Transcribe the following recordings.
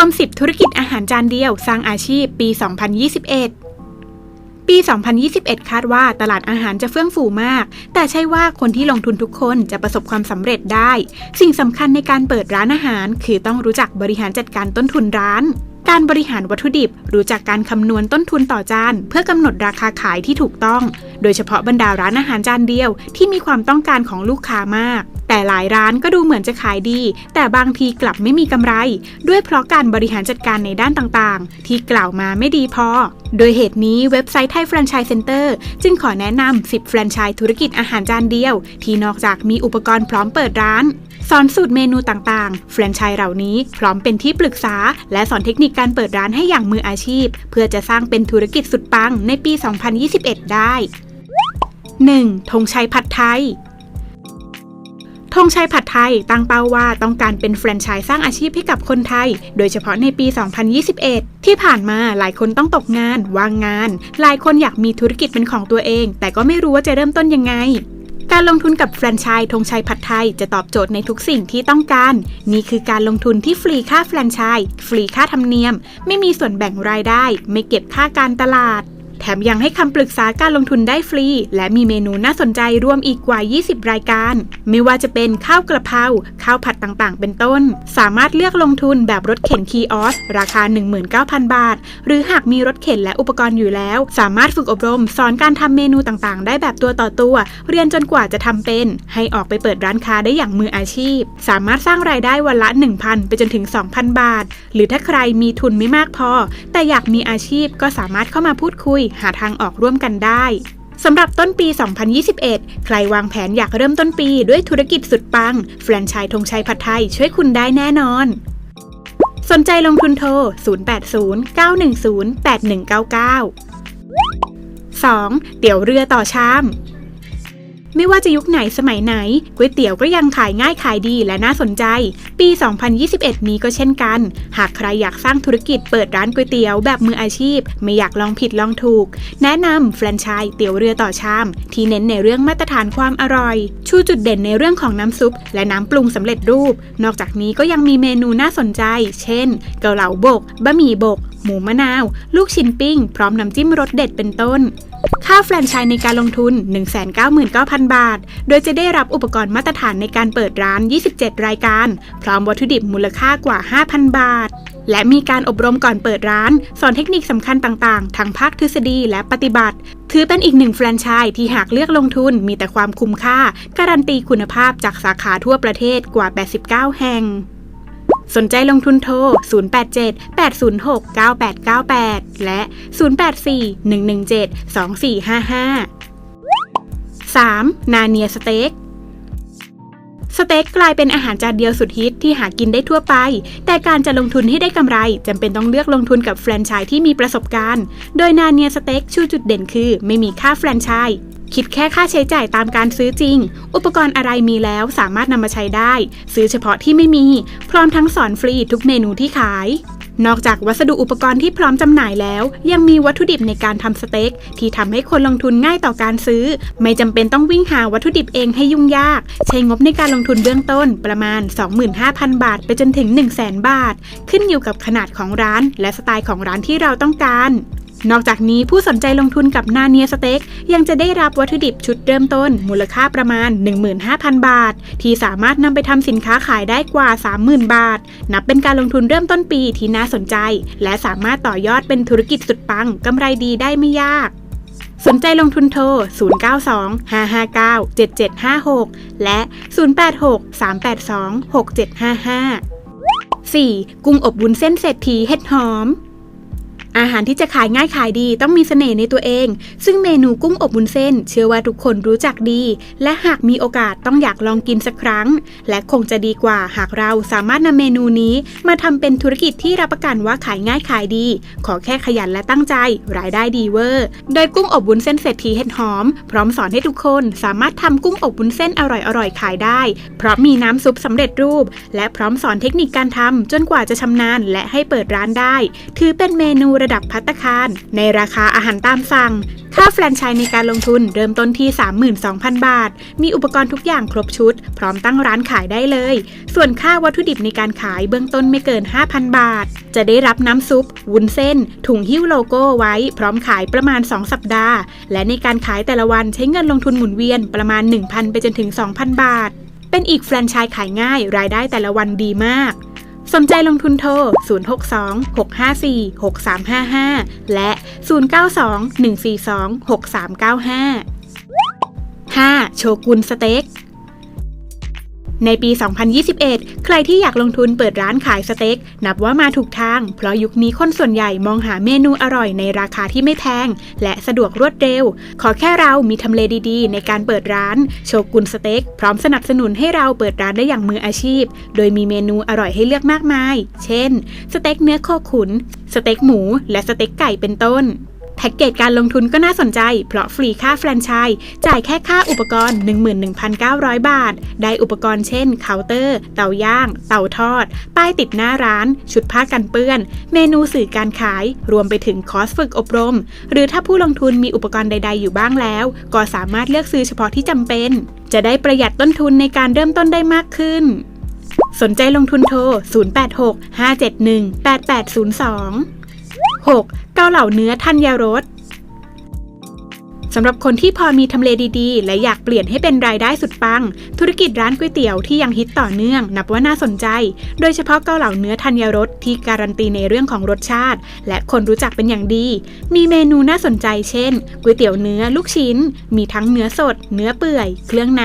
วม 10 ธุรกิจอาหารจานเดียว สร้างอาชีพปี 2021 ปี 2021 คาดว่าตลาดอาหารจะเฟื่องฟูมาก แต่ใช่ว่าคนที่ลงทุนทุกคนจะประสบความสำเร็จได้ สิ่งสำคัญในการเปิดร้านอาหาร คือต้องรู้จักบริหารจัดการต้นทุนร้านการบริหารวัตถุดิบรู้จักการคำนวณต้นทุนต่อจาน เพื่อกำหนดราคาขายที่ถูกต้อง โดยเฉพาะบรรดาร้านอาหารจานเดียวที่มีความต้องการของลูกค้ามาก แต่หลายร้านก็ดูเหมือนจะขายดี แต่บางทีกลับไม่มีกำไร ด้วยเพราะการบริหารจัดการในด้านต่างๆ ที่กล่าวมาไม่ดีพอ โดยเหตุนี้เว็บไซต์ไทยแฟรนไชส์เซ็นเตอร์จึงขอแนะนำ 10 แฟรนไชส์ธุรกิจอาหารจานเดียว ที่นอกจากมีอุปกรณ์พร้อมเปิดร้านสอนสูตรเมนูต่างๆ แฟรนไชส์เหล่านี้พร้อมเป็นที่ปรึกษา และสอนเทคนิคการเปิดร้านให้อย่างมืออาชีพ เพื่อจะสร้างเป็นธุรกิจสุดปังในปี 2021 ได้ 1. ธงชัยผัดไทย ธงชัยผัดไทยตั้งเป้าว่าต้องการเป็นแฟรนไชส์สร้างอาชีพให้กับคนไทย โดยเฉพาะในปี 2021 ที่ผ่านมาหลายคนต้องตกงานวางงาน หลายคนอยากมีธุรกิจเป็นของตัวเอง แต่ก็ไม่รู้ว่าจะเริ่มต้นยังไงการลงทุนกับแฟรนไชส์ธงชัยผัดไทยจะตอบโจทย์ในทุกสิ่งที่ต้องการ นี่คือการลงทุนที่ฟรีค่าแฟรนไชส์ ฟรีค่าธรรมเนียม ไม่มีส่วนแบ่งรายได้ ไม่เก็บค่าการตลาด แถมยังให้คำปรึกษาการลงทุนได้ฟรี และมีเมนูน่าสนใจรวมอีกกว่า 20 รายการ ไม่ว่าจะเป็นข้าวกระเพราข้าวผัดต่างๆ เป็นต้น สามารถเลือกลงทุนแบบรถเข็นคีออส ราคา 19,000 บาท หรือหากมีรถเข็นและอุปกรณ์อยู่แล้ว สามารถฝึกอบรม สอนการทำเมนูต่างๆ ได้แบบตัวต่อตัว เรียนจนกว่าจะทำเป็น ให้ออกไปเปิดร้านค้าได้อย่างมืออาชีพ สามารถสร้างรายได้วันละ 1,000 ไปจนถึง 2,000 บาท หรือถ้าใครมีทุนไม่มากพอ แต่อยากมีอาชีพก็สามารถเข้ามาพูดคุยหาทางออกร่วมกันได้สำหรับต้นปี 2021 ใครวางแผนอยากเริ่มต้นปีด้วยธุรกิจสุดปัง แฟรนไชส์ธงชัยผัดไทยช่วยคุณได้แน่นอน สนใจลงทุนโทร 080-910-8199 2. เตี๋ยวเรือต่อชาม ไม่ว่าจะยุคไหนสมัยไหนก๋วยเตี๋ยวก็ยังขายง่ายขายดีและน่าสนใจ ปี 2021 นี้ก็เช่นกัน หากใครอยากสร้างธุรกิจเปิดร้านก๋วยเตี๋ยวแบบมืออาชีพ ไม่อยากลองผิดลองถูก แนะนำแฟรนไชส์เตี๋ยวเรือต่อชาม ที่เน้นในเรื่องมาตรฐานความอร่อย ชูจุดเด่นในเรื่องของน้ำซุป และน้ำปรุงสำเร็จรูป นอกจากนี้ก็ยังมีเมนูน่าสนใจ เช่น เกาเหลาบกบะหมี่บก หมูมะนาว ลูกชิ้นปิ้ง พร้อมน้ำจิ้มรสเด็ดเป็นต้น ค่าแฟรนไชส์ในการลงทุน 199,000 บาท โดยจะได้รับอุปกรณ์มาตรฐานในการเปิดร้าน 27 รายการ พร้อมวัตถุดิบมูลค่ากว่า 5,000 บาท และมีการอบรมก่อนเปิดร้าน สอนเทคนิคสำคัญต่างๆ ทั้งภาคทฤษฎีและปฏิบัติ ถือเป็นอีกหนึ่งแฟรนไชส์ที่หากเลือกลงทุนมีแต่ความคุ้มค่า การันตีคุณภาพจากสาขาทั่วประเทศกว่า 89 แห่ง สนใจลงทุนโทร 087-806-9898 และ 084-117-2455 3. นาเนียสเต็กสเต็กกลายเป็นอาหารจานเดียวสุดฮิตที่หากินได้ทั่วไป แต่การจะลงทุนให้ได้กำไรจำเป็นต้องเลือกลงทุนกับแฟรนไชส์ที่มีประสบการณ์ โดยนาเนียสเต็กชูจุดเด่นคือ ไม่มีค่าแฟรนไชส์ คิดแค่ค่าใช้จ่ายตามการซื้อจริง อุปกรณ์อะไรมีแล้วสามารถนำมาใช้ได้ ซื้อเฉพาะที่ไม่มี พร้อมทั้งสอนฟรีทุกเมนูที่ขาย นอกจากวัสดุอุปกรณ์ที่พร้อมจำหน่ายแล้ว ยังมีวัตถุดิบในการทำสเต็ก ที่ทำให้คนลงทุนง่ายต่อการซื้อ ไม่จำเป็นต้องวิ่งหาวัตถุดิบเองให้ยุ่งยาก ใช้งบในการลงทุนเบื้องต้นประมาณ 25,000 บาท ไปจนถึง 1,000 0 บาท ขึ้นอยู่กับขนาดของร้าน และสไตล์ของร้านที่เราต้องการ นอกจากนี้ผู้สนใจลงทุนกับนาเนียสเต็กยังจะได้รับวัตถุดิบชุดเริ่มต้น มูลค่าประมาณ 15,000 บาท ที่สามารถนำไปทำสินค้าขายได้กว่า 30,000 บาท นับเป็นการลงทุนเริ่มต้นปีที่น่าสนใจ และสามารถต่อยอดเป็นธุรกิจสุดปังกำไรดีได้ไม่ยาก สนใจลงทุนโทร 092-559-7756 และ 086-382-6755 4. กุ้งอบวุ้นเส้นเศรษฐีเห็ดหอม อาหารที่จะขายง่ายขายดีต้องมีเสน่ห์ในตัวเอง ซึ่งเมนูกุ้งอบวุ้นเส้น เชื่อว่าทุกคนรู้จักดี และหากมีโอกาสต้องอยากลองกินสักครั้ง และคงจะดีกว่าหากเราสามารถนำเมนูนี้ มาทำเป็นธุรกิจที่รับประกันว่าขายง่ายขายดี ขอแค่ขยันและตั้งใจ รายได้ดีเวอร์ โดยกุ้งอบวุ้นเส้นเศรษฐีเห็ดหอม พร้อมสอนให้ทุกคนสามารถทำกุ้งอบวุ้นเส้นอร่อยๆขายได้ เพราะมีน้ำซุปสำเร็จรูป และพร้อมสอนเทคนิคการทำจนกว่าจะชำนาญและให้เปิดร้านได้ ถือเป็นเมนูระดับภัตตาคารในราคาอาหารตามสั่ง ค่าแฟรนไชส์ในการลงทุนเริ่มต้นที่ 32,000 บาท มีอุปกรณ์ทุกอย่างครบชุด พร้อมตั้งร้านขายได้เลย ส่วนค่าวัตถุดิบในการขายเบื้องต้นไม่เกิน 5,000 บาท จะได้รับน้ำซุป วุ้นเส้น ถุงหิ้วโลโก้ไว้ พร้อมขายประมาณ 2 สัปดาห์ และในการขายแต่ละวันใช้เงินลงทุนหมุนเวียนประมาณ 1,000 ไปจนถึง 2,000 บาท เป็นอีกแฟรนไชส์ขายง่าย รายได้แต่ละวันดีมาก สนใจลงทุนโทร 062 654 6355 และ 092 142 6395 5. โชกุนสเต็ก ในปี 2021 ใครที่อยากลงทุนเปิดร้านขายสเต็ก นับว่ามาถูกทาง เพราะยุคนี้คนส่วนใหญ่มองหาเมนูอร่อยในราคาที่ไม่แพง และสะดวกรวดเร็ว ขอแค่เรามีทำเลดีๆ ในการเปิดร้าน โชกุนสเต็ก พร้อมสนับสนุนให้เราเปิดร้านได้อย่างมืออาชีพ โดยมีเมนูอร่อยให้เลือกมากมาย เช่น สเต็กเนื้อโคขุน สเต็กหมู และสเต็กไก่เป็นต้น แพ็กเกจการลงทุนก็น่าสนใจ เพราะฟรีค่าแฟรนไชส์จ่ายแค่ค่าอุปกรณ์ 11,900 บาท ได้อุปกรณ์เช่นเคาน์เตอร์ เตาย่าง เตาทอด ป้ายติดหน้าร้าน ชุดผ้ากันเปื้อน เมนูสื่อการขาย รวมไปถึงคอร์สฝึกอบรม หรือถ้าผู้ลงทุนมีอุปกรณ์ใด ๆ อยู่บ้างแล้ว ก็สามารถเลือกซื้อเฉพาะที่จำเป็นจะได้ประหยัดต้นทุนในการเริ่มต้นได้มากขึ้น สนใจลงทุนโทร 086 571 8802 6. เกาเหล่าเนื้อธัญรสสำหรับคนที่พอมีทำเลดีๆ และอยากเปลี่ยนให้เป็นรายได้สุดปัง ธุรกิจร้านก๋วยเตี๋ยวที่ยังฮิตต่อเนื่อง นับว่าน่าสนใจ โดยเฉพาะเกาเหลาเนื้อธัญรสที่การันตีในเรื่องของรสชาติ และคนรู้จักเป็นอย่างดี มีเมนูน่าสนใจเช่นก๋วยเตี๋ยวเนื้อลูกชิ้น มีทั้งเนื้อสด เนื้อเปื่อย เครื่องใน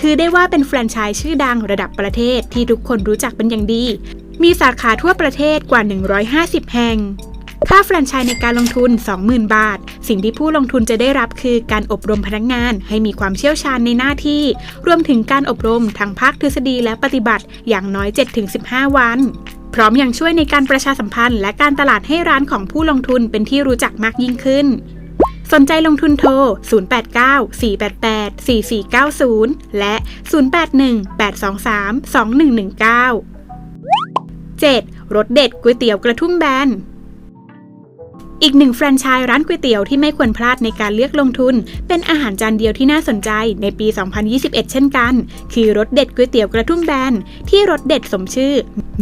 ถือได้ว่าเป็นแฟรนไชส์ชื่อดังระดับประเทศที่ทุกคนรู้จักเป็นอย่างดี มีสาขาทั่วประเทศกว่า 150 แห่ง ค่าแฟรนไชส์ในการลงทุน 20,000 บาท สิ่งที่ผู้ลงทุนจะได้รับคือการอบรมพนักงาน ให้มีความเชี่ยวชาญในหน้าที่ รวมถึงการอบรมทั้งภาคทฤษฎีและปฏิบัติอย่างน้อย 7-15 วันพร้อมยังช่วยในการประชาสัมพันธ์ และการตลาดให้ร้านของผู้ลงทุนเป็นที่รู้จักมากยิ่งขึ้น สนใจลงทุนโทร 089 488 4490 และ 081 823 2119 7. รสเด็ดก๋วยเตี๋ยวกระทุ่มแบน อีกหนึ่งแฟรนไชส์ร้านก๋วยเตี๋ยวที่ไม่ควรพลาดในการเลือกลงทุน เป็นอาหารจานเดียวที่น่าสนใจในปี 2021 เช่นกัน คือรสเด็ดก๋วยเตี๋ยวกระทุ่มแบน ที่รสเด็ดสมชื่อ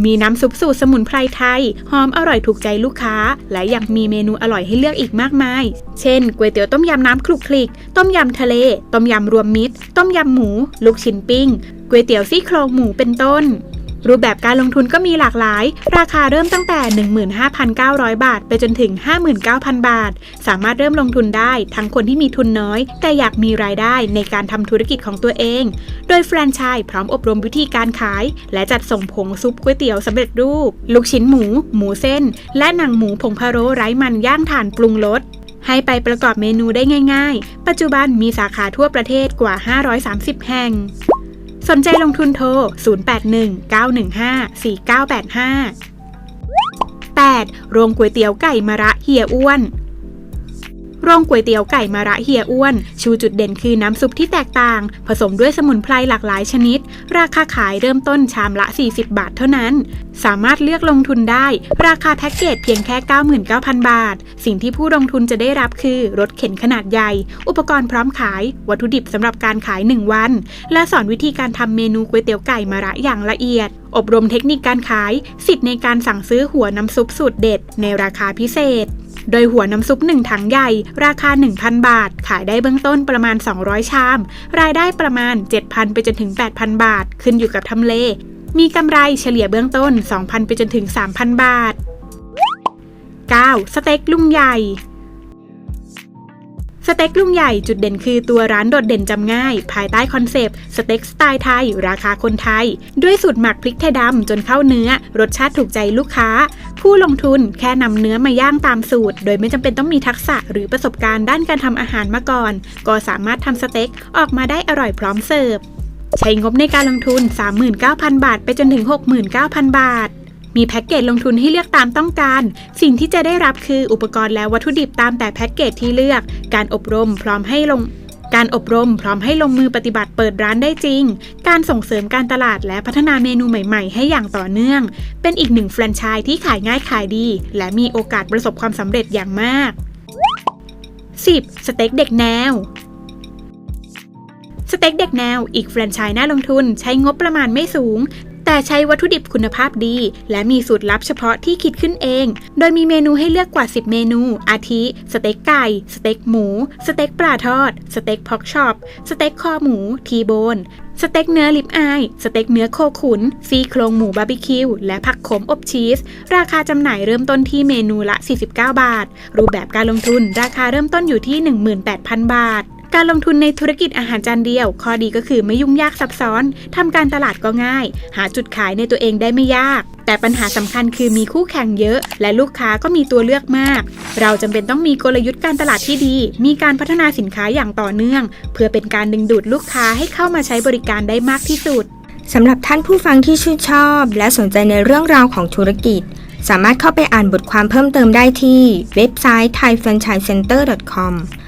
มีน้ำซุปสูตรสมุนไพรไทย หอมอร่อยถูกใจลูกค้า และยังมีเมนูอร่อยให้เลือกอีกมากมาย เช่นก๋วยเตี๋ยวต้มยำน้ำคลุกคลิก ต้มยำทะเล ต้มยำรวมมิตร ต้มยำหมู ลูกชิ้นปิ้งก๋วยเตี๋ยวซี่โครงหมูเป็นต้น รูปแบบการลงทุนก็มีหลากหลาย ราคาเริ่มตั้งแต่ 15,900 บาท ไปจนถึง 59,000 บาท สามารถเริ่มลงทุนได้ทั้งคนที่มีทุนน้อย แต่อยากมีรายได้ในการทำธุรกิจของตัวเอง โดยแฟรนไชส์พร้อมอบรมวิธีการขาย และจัดส่งผงซุปก๋วยเตี๋ยวสำเร็จรูป ลูกชิ้นหมู หมูเส้น และหนังหมูผงพะโล้ไร้มันย่างถ่านปรุงรสให้ไปประกอบเมนูได้ง่าย ๆ ปัจจุบันมีสาขาทั่วประเทศกว่า 530 แห่ง สนใจลงทุนโทร 081-915-4985 8. โรงก๋วยเตี๋ยวไก่มะระเฮียอ้วนโรงก๋วยเตี๋ยวไก่มะระเฮียอ้วน ชูจุดเด่นคือน้ำซุปที่แตกต่าง ผสมด้วยสมุนไพรหลากหลายชนิด ราคาขายเริ่มต้นชามละ 40 บาทเท่านั้น สามารถเลือกลงทุนได้ ราคาแพ็กเกจเพียงแค่ 99,000 บาท สิ่งที่ผู้ลงทุนจะได้รับคือ รถเข็นขนาดใหญ่ อุปกรณ์พร้อมขาย วัตถุดิบสำหรับการขาย 1 วัน และสอนวิธีการทำเมนูก๋วยเตี๋ยวไก่มะระอย่างละเอียด อบรมเทคนิคการขาย สิทธิ์ในการสั่งซื้อหัวน้ำซุปสูตรเด็ด ในราคาพิเศษโดยหัวน้ำซุป 1 ถังใหญ่ ราคา 1,000 บาท ขายได้เบื้องต้นประมาณ 200 ชาม รายได้ประมาณ 7,000 ไปจนถึง 8,000 บาท ขึ้นอยู่กับทำเล มีกำไรเฉลี่ยเบื้องต้น 2,000 ไปจนถึง 3,000 บาท 9. สเต็กลุงใหญ่ สเต็กลุงใหญ่จุดเด่นคือตัวร้านโดดเด่นจำง่าย ภายใต้คอนเซปต์สเต็กสไตล์ไทย ราคาคนไทย ด้วยสูตรหมักพริกไทยดำจนเข้าเนื้อ รสชาติถูกใจลูกค้า ผู้ลงทุนแค่นำเนื้อมาย่างตามสูตร โดยไม่จำเป็นต้องมีทักษะหรือประสบการณ์ด้านการทำอาหารมาก่อน ก็สามารถทำสเต็กออกมาได้อร่อยพร้อมเสิร์ฟ ใช้งบในการลงทุน 39,000 บาท ไปจนถึง 69,000 บาท มีแพ็กเกจลงทุนให้เลือกตามต้องการ สิ่งที่จะได้รับคืออุปกรณ์และวัตถุดิบตามแต่แพ็กเกจที่เลือก การอบรมพร้อมให้ลง การอบรมพร้อมให้ลงมือปฏิบัติเปิดร้านได้จริง การส่งเสริมการตลาดและพัฒนาเมนูใหม่ ๆ ให้อย่างต่อเนื่อง เป็นอีกหนึ่งแฟรนไชส์ที่ขายง่ายขายดี และมีโอกาสประสบความสำเร็จอย่างมาก 10. สเต็กเด็กแนว สเต็กเด็กแนว อีกแฟรนไชส์น่าลงทุนใช้งบประมาณไม่สูง แต่ใช้วัตถุดิบคุณภาพดี และมีสูตรลับเฉพาะที่คิดขึ้นเอง โดยมีเมนูให้เลือกกว่า 10 เมนู อาทิ สเต็กไก่ สเต็กหมู สเต็กปลาทอด สเต็กพอกช็อป สเต็กคอหมู ทีโบน สเต็กเนื้อลิปอาย สเต็กเนื้อโคขุน ซี่โครงหมูบาร์บีคิว และผักขมอบชีส ราคาจำหน่ายเริ่มต้นที่เมนูละ 49 บาท รูปแบบการลงทุน ราคาเริ่มต้นอยู่ที่ 18,000 บาท การลงทุนในธุรกิจอาหารจานเดียว ข้อดีก็คือไม่ยุ่งยากซับซ้อน ทำการตลาดก็ง่าย หาจุดขายในตัวเองได้ไม่ยาก แต่ปัญหาสำคัญคือมีคู่แข่งเยอะ และลูกค้าก็มีตัวเลือกมาก เราจำเป็นต้องมีกลยุทธ์การตลาดที่ดี มีการพัฒนาสินค้าอย่างต่อเนื่อง เพื่อเป็นการดึงดูดลูกค้าให้เข้ามาใช้บริการได้มากที่สุดสำหรับท่านผู้ฟังที่ชื่นชอบ และสนใจในเรื่องราวของธุรกิจ สามารถเข้าไปอ่านบทความเพิ่มเติมได้ที่เว็บไซต์ thaifranchisecenter.com